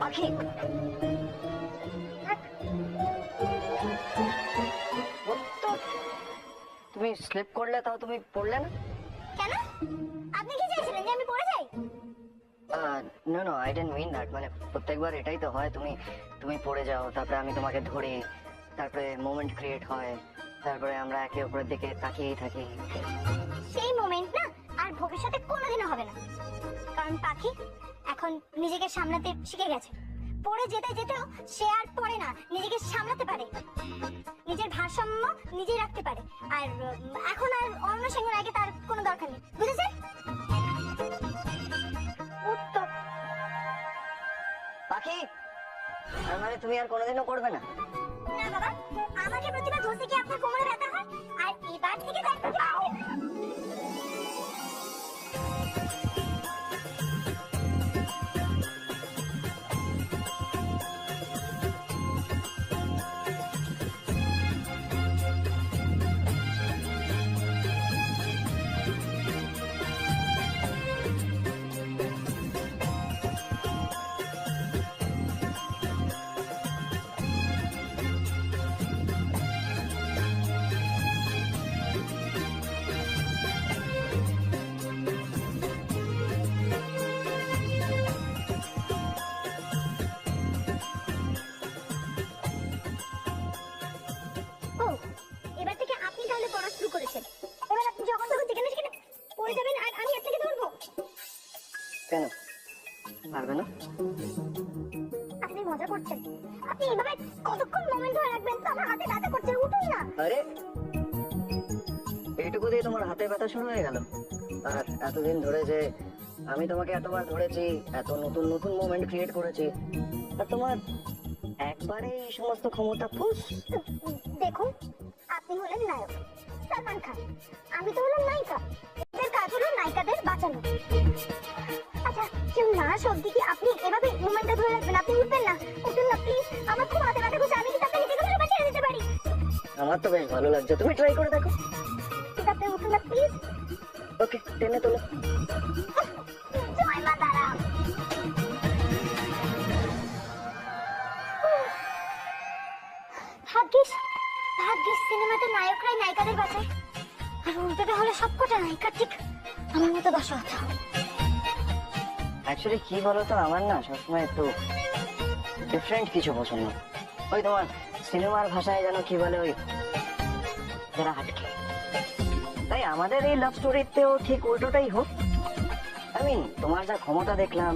পাখি। তুমি স্লিপ করলে তাও তুমি পড়লে না? কেন? আপনি কি চাইছিলেন যে আমি পড়ে যাই? No no I don't mean that মানে প্রত্যেকবার এটাই তো হয় তুমি তুমি পড়ে যাও তারপরে আমি তোমাকে ধরি তারপরে মোমেন্ট ক্রিয়েট হয়। তারপরে আমরা একে অপরের দিকে তাকিয়েই থাকি। সেই মোমেন্ট না আর ভবিষ্যতে কোনোদিনও হবে না। কারণ পাখি এখন নিজেকে সামলাতে শিখে গেছে। পড়ে যেতে যেতেও সে আর পড়ে না নিজেকে সামলাতে পারে। নিজের ভারসাম্য নিজেই রাখতে পারে। আর এখন আর অন্য সিংহের আগে তার কোনো দরকার নেই। বুঝেছেন? পাখি তার মানে তুমি আর কোনোদিনও করবে না। না বাবা আমাকে প্রতিবার পড়া শুরু করেছেন। এবার আপনি যখন তখন যেখানে সেখানে পড়ে যাবেন আর আমি আপনাকে ধরবো কেন? পারবে না? আপনি মজা করছেন। আপনি এভাবে কতক্ষণ মোমেন্ট ধরে রাখবেন? তো আমার হাতে ব্যথা করছে উঠুন না। আরে এইটুকু দিয়ে তোমার হাতে ব্যথা শুরু হয়ে গেল। আর এতদিন ধরে যে আমি তোমাকে এতবার ধরেছি এত নতুন নতুন মোমেন্ট ক্রিয়েট করেছি আর তোমার একবারে এই সমস্ত ক্ষমতা ফুস দেখুন আপনি হলেন নায়ক সালমান খান। আমি তো হলাম নায়িকা। এদের কাজ হলো নায়িকাদের বাঁচানো। আচ্ছা কেউ না সবদি কি আপনি এভাবে মোমেন্টটা ধরে রাখবেন? আপনি উঠবেন না। উঠুন না প্লিজ আমার খুব হাতে ব্যথা করছে। আমি কিন্তু আপনাকে যে কোনো সময় ছেড়ে দিতে পারি। আমার তো বেশ ভালো লাগছে। তুমি ট্রাই করে দেখো। ঠিক আপনি উঠুন না প্লিজ ওকে টেনে তোলো। নায়িকাদের বাঁচায় আর উল্টোটা হলে সবকটা নায়িকা ঠিক আমার মতো দশা হতো অ্যাকচুয়ালি কি বলো তো আমার না সবসময় একটু ডিফারেন্ট কিছু পছন্দ। ওই তোমার সিনেমার ভাষায় যেন কি বলে ওই যারা হাটকে তাই আমাদের এই লাভ স্টোরিতেও ঠিক উল্টোটাই হোক। আমি তোমার যা ক্ষমতা দেখলাম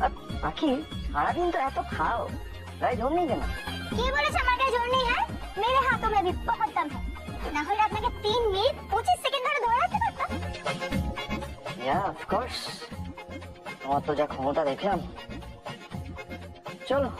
আর পাখি সারাদিন তো এত খাও তাই জোর নেই কেন? কে বলেছে আমার জোর নেই হ্যাঁ? মেরে মে দাম হ্যাঁ না হলে আপনাকে তিন মিনিট পঁচিশ সেকেন্ড ধরে ধরে রাখতে পারতাম। ইয়া অফকোর্স তোমার তো যা ক্ষমতা দেখলাম। চলো।